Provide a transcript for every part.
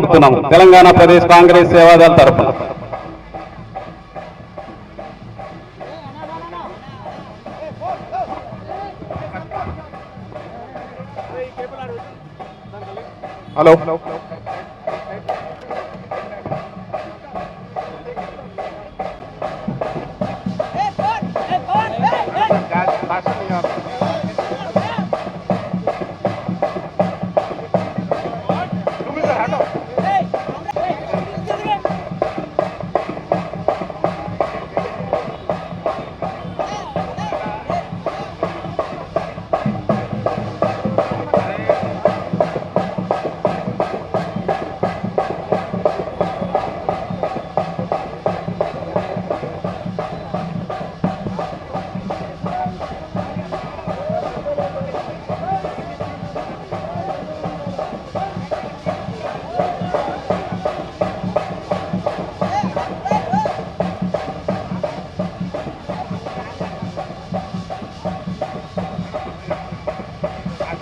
పంపుతున్నాము తెలంగాణ ప్రదేశ్ కాంగ్రెస్ సేవాదాల తరఫున హలో.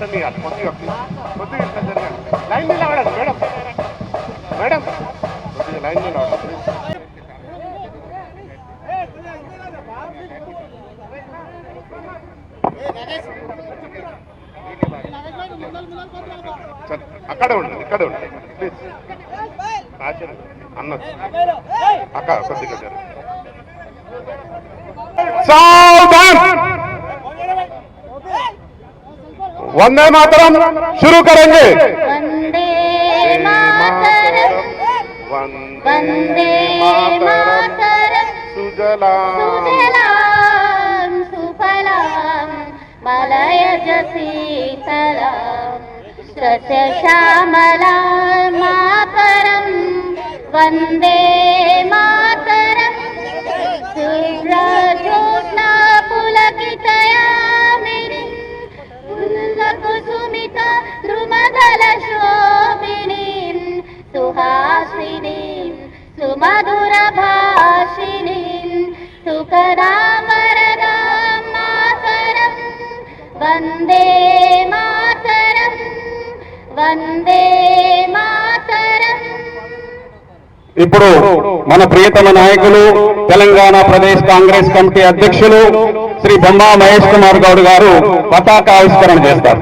అర్థం కాదు కొద్దిగా కొద్దిగా ఇట్లా జరగాలి లైన్ నిలబడాలి మేడం. మేడం. కొద్దిగా లైన్ నిలబడాలి సరే, అక్కడే ఉండండి ఇక్కడే ఉండండి ప్లీజ్ అన్న. అక్క కొద్దిగా జరగండి. वंदे मातरम शुरू करेंगे। वंदे मातरम। वंदे मातरम। सुजला सुफलाम मलयज जीतला सस्य श्यामला मातरम। वंदे मातरम। सुजलाम द्रुमदलशोभिनीं सुहासिनीं सुमधुरभाषिणीं सुखदामरदां मातरं वन्दे मातरं वन्दे मातरम् ఇప్పుడు మన ప్రియతమ నాయకులు తెలంగాణ ప్రదేశ్ కాంగ్రెస్ కమిటీ అధ్యక్షులు శ్రీ బొమ్మా మహేష్ కుమార్ గౌడ్ గారు పతాక ఆవిష్కరణ చేస్తారు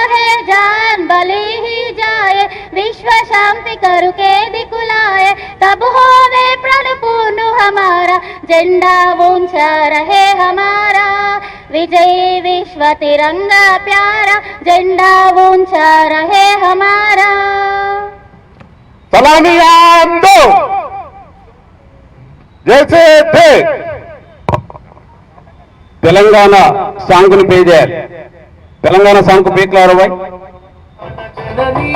चले ही जाए विश्व शांति करु के दिखलाए तब होवे प्रण पूर्ण हमारा, झंडा ऊँचा रहे हमारा। विजय विश्व तिरंगा प्यारा, झंडा ऊँचा रहे हमारा। सलामी आप दो। जैसे थे। तेलंगाना सांग पे जाए। तेलंगाना सांग पे क्लियर हो भाई। ముకోటి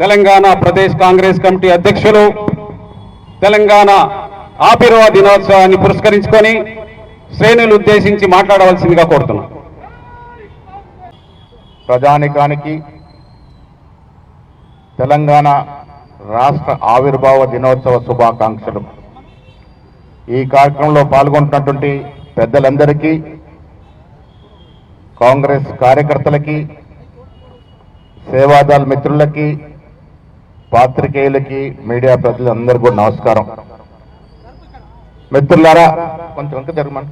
తెలంగాణ ప్రదేశ్ కాంగ్రెస్ కమిటీ అధ్యక్షులు తెలంగాణ ఆపిరవ దినోత్సవాన్ని పురస్కరించుకొని శ్రేణులు ఉద్దేశించి మాట్లాడవలసిందిగా కోరుతున్నాం. ప్రజానికానికి తెలంగాణ రాష్ట్ర ఆవిర్భావ దినోత్సవ శుభాకాంక్షలు. ఈ కార్యక్రమంలో పాల్గొంటున్నటువంటి పెద్దలందరికీ కాంగ్రెస్ కార్యకర్తలకి సేవాదాల్ మిత్రులకి పాత్రికేయులకి మీడియా ప్రతినిధులందరికీ కూడా నమస్కారం. మిత్రులారా కొంచెం వెనక జరగమని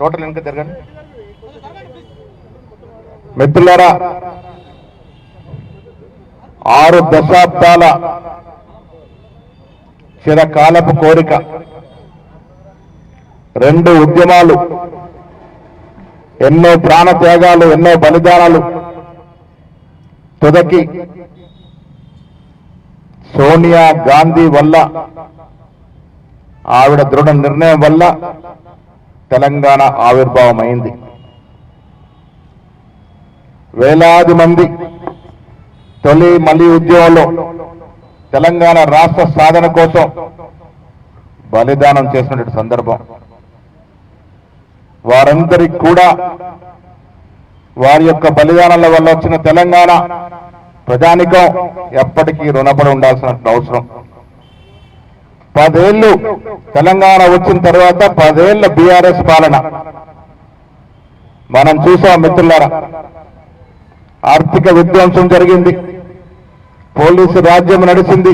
టోటల్ వెనక జరగండి. మిత్రులారా ఆరు దశాబ్దాల చిరకాలపు కోరిక. రెండు ఉద్యమాలు ఎన్నో ప్రాణ త్యాగాలు ఎన్నో బలిదానాలు తుదకి సోనియా గాంధీ వల్ల ఆవిడ దృఢ నిర్ణయం వల్ల తెలంగాణ ఆవిర్భావం అయింది వేలాది మంది తొలి మలి ఉద్యమంలో తెలంగాణ రాష్ట్ర సాధన కోసం బలిదానం చేసినటువంటి సందర్భం. వారందరికి కూడా వారి యొక్క బలిదానాల వల్ల వచ్చిన తెలంగాణ ప్రజానికం ఎప్పటికీ రుణపడి ఉండాల్సిన అవసరం. పదేళ్ళు తెలంగాణ వచ్చిన తర్వాత పదేళ్ళ బీఆర్ఎస్ పాలన. మనం చూసాం మిత్రులారా ఆర్థిక విధ్వంసం జరిగింది పోలీసు రాజ్యం నడిచింది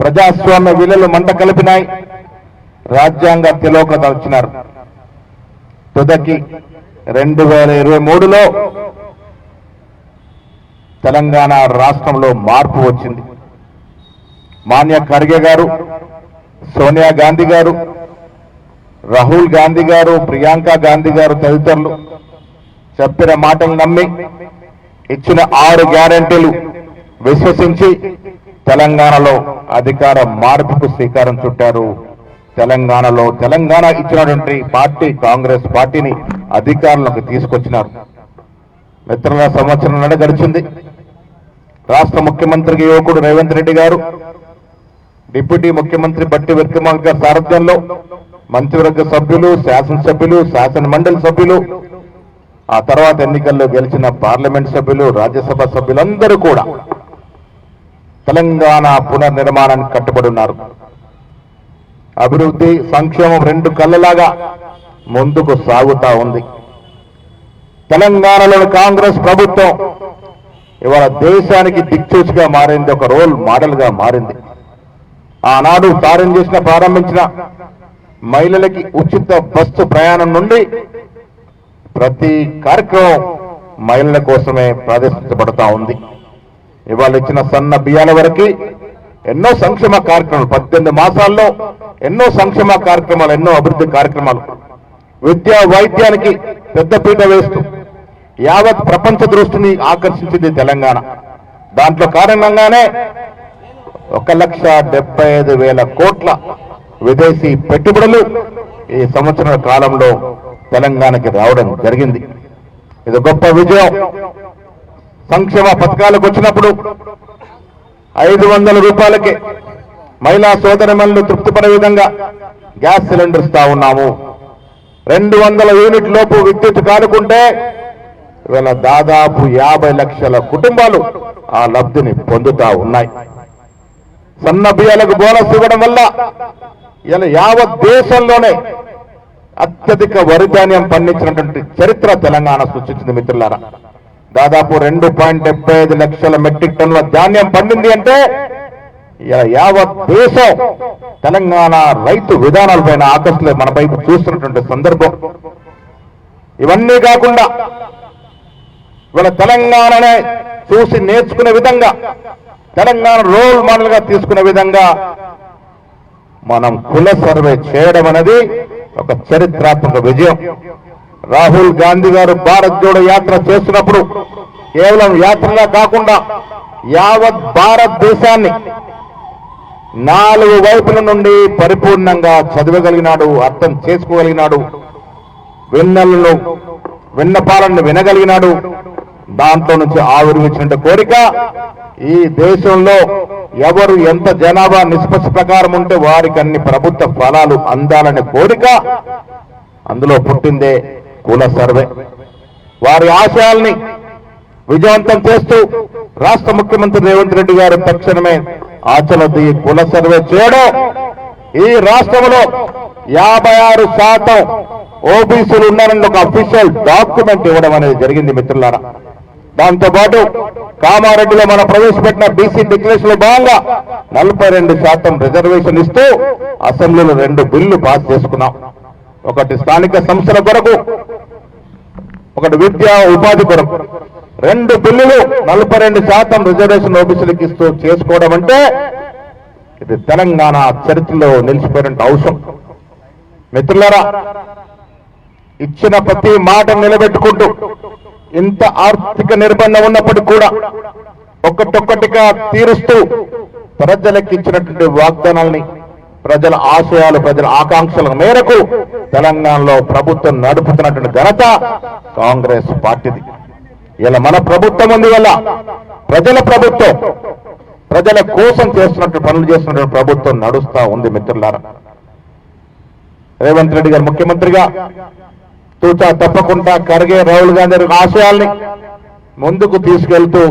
ప్రజాస్వామ్య విలువలు మంట కలిపినాయి రాజ్యాంగ తిలోకత వచ్చినారు. తుదకి రెండు వేల ఇరవై మూడులో తెలంగాణ రాష్ట్రంలో మార్పు వచ్చింది. మాన్య ఖర్గే గారు సోనియా గాంధీ గారు రాహుల్ గాంధీ గారు ప్రియాంక గాంధీ గారు తదితరులు చెప్పిన మాటలు నమ్మి ఇచ్చిన ఆరు గ్యారంటీలు విశ్వసించి తెలంగాణలో అధికార మార్పుకు శ్రీకారం చుట్టారు. తెలంగాణలో తెలంగాణ ఇచ్చినటువంటి పార్టీ కాంగ్రెస్ పార్టీని అధికారంలోకి తీసుకొచ్చినారు. మిత్రుల సంవత్సరం నడ గడిచింది రాష్ట్ర ముఖ్యమంత్రికి యువకుడు రేవంత్ రెడ్డి గారు డిప్యూటీ ముఖ్యమంత్రి బట్టి విక్రమార్క గారి సారథ్యంలో మంత్రివర్గ సభ్యులు శాసనసభ్యులు శాసన మండలి సభ్యులు ఆ తర్వాత ఎన్నికల్లో గెలిచిన పార్లమెంట్ సభ్యులు రాజ్యసభ సభ్యులందరూ కూడా తెలంగాణ పునర్నిర్మాణానికి కట్టుబడి ఉన్నారు. అభివృద్ధి సంక్షేమం రెండు కళ్ళలాగా ముందుకు సాగుతా ఉంది. తెలంగాణలోని కాంగ్రెస్ ప్రభుత్వం ఇవాళ దేశానికి దిక్సూచిగా మారింది ఒక రోల్ మోడల్గా మారింది. ఆనాడు ప్రారంభం చేసిన ప్రారంభించిన మహిళలకి ఉచిత బస్సు ప్రయాణం నుండి ప్రతి కార్యక్రమం మహిళల కోసమే ప్రదర్శించబడతా ఉంది. ఇవాళ ఇచ్చిన సన్న బియ్యాల వరకు ఎన్నో సంక్షేమ కార్యక్రమాలు పద్దెనిమిది మాసాల్లో ఎన్నో సంక్షేమ కార్యక్రమాలు ఎన్నో అభివృద్ధి కార్యక్రమాలు. విద్యా వైద్యానికి పెద్దపీట వేస్తూ యావత్ ప్రపంచ దృష్టిని ఆకర్షించింది తెలంగాణ. దాంట్లో కారణంగానే ఒక లక్ష డెబ్బై ఐదు వేల కోట్ల విదేశీ పెట్టుబడులు ఈ సంవత్సరం కాలంలో తెలంగాణకి రావడం జరిగింది. ఇది గొప్ప విజయం. సంక్షేమ పథకాలకు వచ్చినప్పుడు ఐదు వందల రూపాయలకి మహిళా సోదరిమణులు తృప్తిపడే విధంగా గ్యాస్ సిలిండర్ ఇస్తా ఉన్నాము. రెండు వందల యూనిట్ లోపు విద్యుత్ కానుకుంటే ఇవాళ దాదాపు యాభై లక్షల కుటుంబాలు ఆ లబ్ధిని పొందుతా ఉన్నాయి. సన్న బియ్యాలకు బోనస్ ఇవ్వడం వల్ల ఇలా యావత్ దేశంలోనే అత్యధిక వరి ధాన్యం పండించినటువంటి చరిత్ర తెలంగాణ సృష్టించింది మిత్రులారా. దాదాపు రెండు పాయింట్ డెబ్బై ఐదు లక్షల మెట్రిక్ టన్నుల ధాన్యం పండింది అంటే ఇలా యావత్ దేశం తెలంగాణ రైతు విధానాలపైన ఆకర్షణ మన వైపు చూస్తున్నటువంటి సందర్భం. ఇవన్నీ కాకుండా ఇవాళ తెలంగాణనే చూసి నేర్చుకునే విధంగా తెలంగాణ రోల్ మోడల్గా తీసుకునే విధంగా మనం కుల సర్వే చేయడం అనేది ఒక చరిత్రాత్మక విజయం. రాహుల్ గాంధీ గారు భారత్ జోడో యాత్ర చేస్తున్నప్పుడు కేవలం యాత్రగా కాకుండా యావత్ భారతదేశాన్ని నాలుగు వైపుల నుండి పరిపూర్ణంగా చదవగలిగినాడు అర్థం చేసుకోగలిగినాడు విన్నలను విన్నపాలను వినగలిగినాడు దాంట్లో నుంచి ఆవిర్వించిన కోరిక ఈ దేశంలో ఎవరు ఎంత జనాభా నిష్పత్తి ప్రకారం ఉంటే వారికి అన్ని ప్రభుత్వ ఫలాలు అందాలనే కోరిక అందులో పుట్టిందే కుల సర్వే. వారి ఆశయాల్ని విజయవంతం చేస్తూ రాష్ట్ర ముఖ్యమంత్రి రేవంత్ రెడ్డి గారు తక్షణమే ఆచరణ కుల సర్వే చేయడం. ఈ రాష్ట్రంలో యాభై ఆరు శాతం ఓబీసీలు ఉన్నారని ఒక అఫీషియల్ డాక్యుమెంట్ ఇవ్వడం అనేది జరిగింది మిత్రులారా. దాంతో పాటు కామారెడ్డిలో మనం ప్రవేశపెట్టిన బీసీ డిక్లరేషన్లో భాగంగా నలభై రెండు శాతం రిజర్వేషన్ ఇస్తూ అసెంబ్లీలో రెండు బిల్లు పాస్ చేసుకున్నాం. ఒకటి స్థానిక సంస్థల కొరకు ఒకటి విద్యా ఉపాధి కొరకు. రెండు బిల్లులు నలభై రెండు శాతం రిజర్వేషన్ ఓబీసీలకు ఇస్తూ చేసుకోవడం అంటే ఇది తెలంగాణ చరిత్రలో నిలిచిపోయిన అవసరం. మిత్రులరా ఇచ్చిన ప్రతి మాట నిలబెట్టుకుంటూ ఇంత ఆర్థిక నిర్బంధం ఉన్నప్పటికీ కూడా ఒక్కటొక్కటిగా తీరుస్తూ ప్రజలకు ఇచ్చినటువంటి వాగ్దానాల్ని ప్రజల ఆశయాలు ప్రజల ఆకాంక్షల మేరకు తెలంగాణలో ప్రభుత్వం నడుపుతున్నటువంటి ఘనత కాంగ్రెస్ పార్టీది. ఇలా మన ప్రభుత్వం ఉంది వల్ల ప్రజల ప్రభుత్వం ప్రజల కోసం చేస్తున్నట్టు పనులు చేస్తున్నటువంటి ప్రభుత్వం నడుస్తా ఉంది మిత్రులారా. రేవంత్ రెడ్డి గారు ముఖ్యమంత్రిగా తూచా తప్పకుండా ఖర్గే రాహుల్ గాంధీ ఆశయాల్ని ముందుకు తీసుకెళ్తూ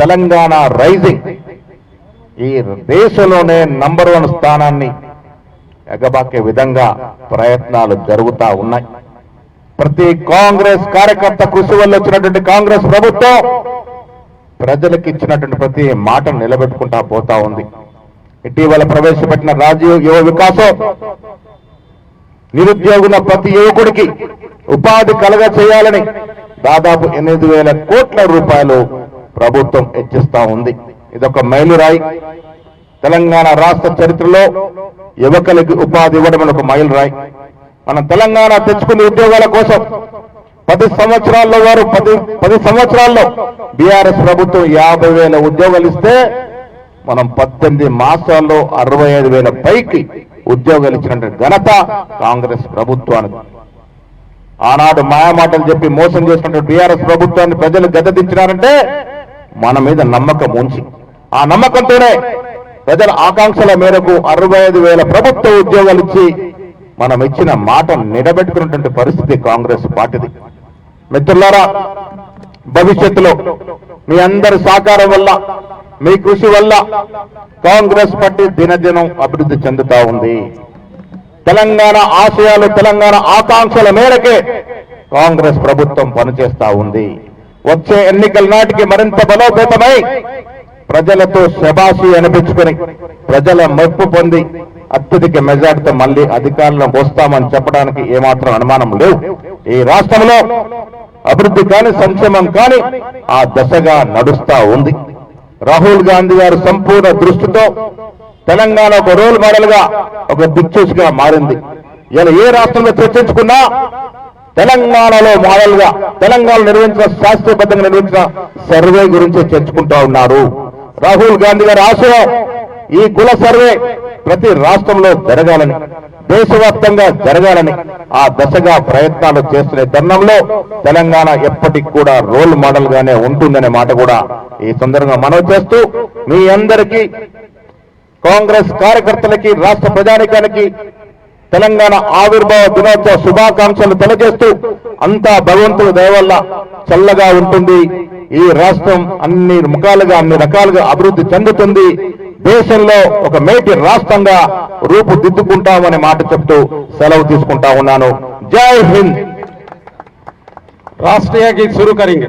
తెలంగాణ రైజింగ్ ఈ దేశంలోనే నంబర్ వన్ స్థానాన్ని ఎగబాకే విధంగా ప్రయత్నాలు జరుగుతా ఉన్నాయి. ప్రతి కాంగ్రెస్ కార్యకర్త కృషి వల్ల వచ్చినటువంటి కాంగ్రెస్ ప్రభుత్వం ప్రజలకు ఇచ్చినటువంటి ప్రతి మాటను నిలబెట్టుకుంటా పోతా ఉంది. ఇటీవల ప్రవేశపెట్టిన రాజీవ్ యువ వికాసం నిరుద్యోగుల ప్రతి యువకుడికి ఉపాధి కలగ చేయాలని దాదాపు ఎనిమిది వేల కోట్ల రూపాయలు ప్రభుత్వం హెచ్చిస్తా ఉంది. ఇదొక మైలురాయి. తెలంగాణ రాష్ట్ర చరిత్రలో యువకులకి ఉపాధి ఇవ్వడం ఒక మైలురాయి. మనం తెలంగాణ తెచ్చుకునే ఉద్యోగాల కోసం పది సంవత్సరాల్లో వారు పది పది సంవత్సరాల్లో బీఆర్ఎస్ ప్రభుత్వం యాభై వేల ఉద్యోగాలు ఇస్తే మనం పద్దెనిమిది మాసాల్లో అరవై ఐదు వేల పైకి ఉద్యోగాలు ఇచ్చినటువంటి ఘనత కాంగ్రెస్ ప్రభుత్వానికి ఆనాడు మాయమాటలు చెప్పి మోసం చేసినటువంటి టీఆర్ఎస్ ప్రభుత్వాన్ని ప్రజలు గద్దదించినారంటే మన మీద నమ్మకం ఉంచి ఆ నమ్మకంతోనే ప్రజల ఆకాంక్షల మేరకు అరవై ఐదు వేల ప్రభుత్వ ఉద్యోగాలు ఇచ్చి మనం ఇచ్చిన మాట నిలబెట్టుకున్నటువంటి పరిస్థితి కాంగ్రెస్ పార్టీది. మిత్రులారా భవిష్యత్తులో మీ అందరి సహకారం వల్ల మీ కృషి వల్ల కాంగ్రెస్ పార్టీ దినదినం అభివృద్ధి చెందుతా ఉంది. తెలంగాణ ఆశయాలు తెలంగాణ ఆకాంక్షల మేరకే కాంగ్రెస్ ప్రభుత్వం పనిచేస్తా ఉంది. వచ్చే ఎన్నికల నాటికి మరింత బలోపేతమై ప్రజలతో శబాషి అనిపించుకుని ప్రజల మెప్పు పొంది అత్యధిక మెజార్టీతో మళ్ళీ అధికారంలో వస్తామని చెప్పడానికి ఏమాత్రం అనుమానం లేవు. ఈ రాష్ట్రంలో అభివృద్ధి కాని సంక్షేమం కాని ఆ దశగా నడుస్తా ఉంది. రాహుల్ గాంధీ గారు సంపూర్ణ దృష్టితో తెలంగాణ ఒక రోల్ మోడల్గా ఒక దిక్చూచిగా మారింది. ఇలా ఏ రాష్ట్రంలో చర్చించుకున్నా తెలంగాణలో మోడల్గా తెలంగాణ నిర్వహించిన శాస్త్రీయబద్ధంగా నిర్వహించిన సర్వే గురించి చర్చుకుంటా ఉన్నారు. రాహుల్ గాంధీ గారి ఆశయం ఈ కుల సర్వే ప్రతి రాష్ట్రంలో జరగాలని దేశవ్యాప్తంగా జరగాలని ఆ దశగా ప్రయత్నాలు చేస్తున్న తరుణంలో తెలంగాణ ఎప్పటికి కూడా రోల్ మోడల్ గానే ఉంటుందనే మాట కూడా ఈ సందర్భంగా మనవి చేస్తూ మీ అందరికీ కాంగ్రెస్ కార్యకర్తలకి రాష్ట్ర ప్రజానికానికి తెలంగాణ ఆవిర్భావ దినోత్సవ శుభాకాంక్షలు తెలియజేస్తూ అంతా భగవంతుడు దయవల్ల చల్లగా ఉంటుంది. ఈ రాష్ట్రం అన్ని ముఖాలుగా అన్ని రకాలుగా అభివృద్ధి చెందుతుంది. దేశంలో ఒక మేటి రాష్ట్రంగా రూపుదిద్దుకుంటామనే మాట చెప్తూ సెలవు తీసుకుంటా ఉన్నాను. జై హింద్! రాష్ట్రీయ గీత్ శురు కరింగ్.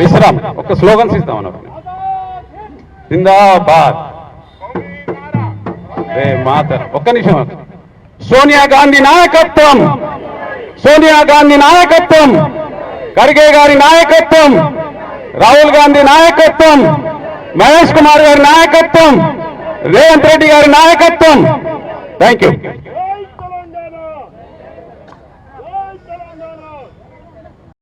విశ్రామ్ ఒక స్లోగన్స్ ఇస్తాం అన్నప్పుడు జిందాబాద్. రే మాత ఒక్క నిమిషం సోనియా గాంధీ నాయకత్వం. సోనియా గాంధీ నాయకత్వం. ఖర్గే గారి నాయకత్వం. రాహుల్ గాంధీ నాయకత్వం. మహేష్ కుమార్ గారి నాయకత్వం. రేవంత్ రెడ్డి గారి నాయకత్వం. Thank you